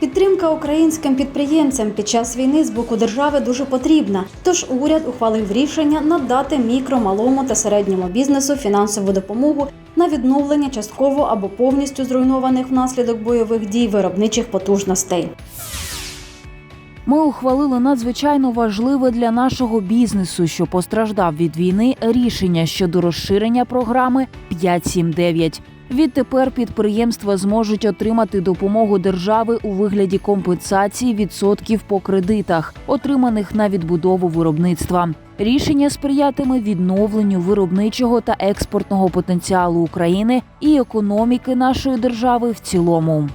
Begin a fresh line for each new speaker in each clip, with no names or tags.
Підтримка українським підприємцям під час війни з боку держави дуже потрібна. Тож уряд ухвалив рішення надати мікро, малому та середньому бізнесу фінансову допомогу на відновлення частково або повністю зруйнованих внаслідок бойових дій виробничих потужностей.
Ми ухвалили надзвичайно важливе для нашого бізнесу, що постраждав від війни, рішення щодо розширення програми 579. Відтепер підприємства зможуть отримати допомогу держави у вигляді компенсації відсотків по кредитах, отриманих на відбудову виробництва. Рішення сприятиме відновленню виробничого та експортного потенціалу України і економіки нашої держави в цілому.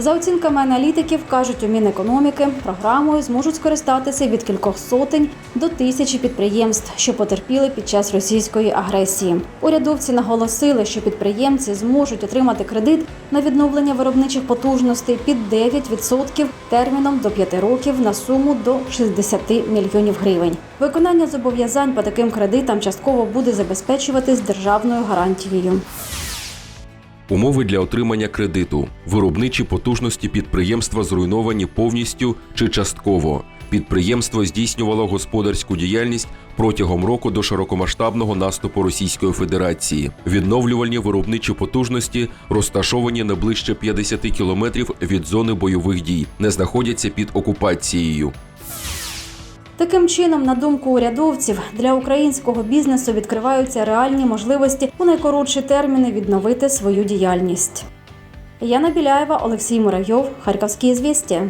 За оцінками аналітиків, кажуть, у Мінекономіки програмою зможуть скористатися від кількох сотень до тисячі підприємств, що потерпіли під час російської агресії. Урядовці наголосили, що підприємці зможуть отримати кредит на відновлення виробничих потужностей під 9% терміном до 5 років на суму до 60 мільйонів гривень. Виконання зобов'язань по таким кредитам частково буде забезпечуватись державною гарантією.
Умови для отримання кредиту. Виробничі потужності підприємства зруйновані повністю чи частково. Підприємство здійснювало господарську діяльність протягом року до широкомасштабного наступу Російської Федерації. Відновлювальні виробничі потужності розташовані не ближче 50 кілометрів від зони бойових дій, не знаходяться під окупацією.
Таким чином, на думку урядовців, для українського бізнесу відкриваються реальні можливості у найкоротші терміни відновити свою діяльність. Яна Біляєва, Олексій Муравйов, Харківські звістя.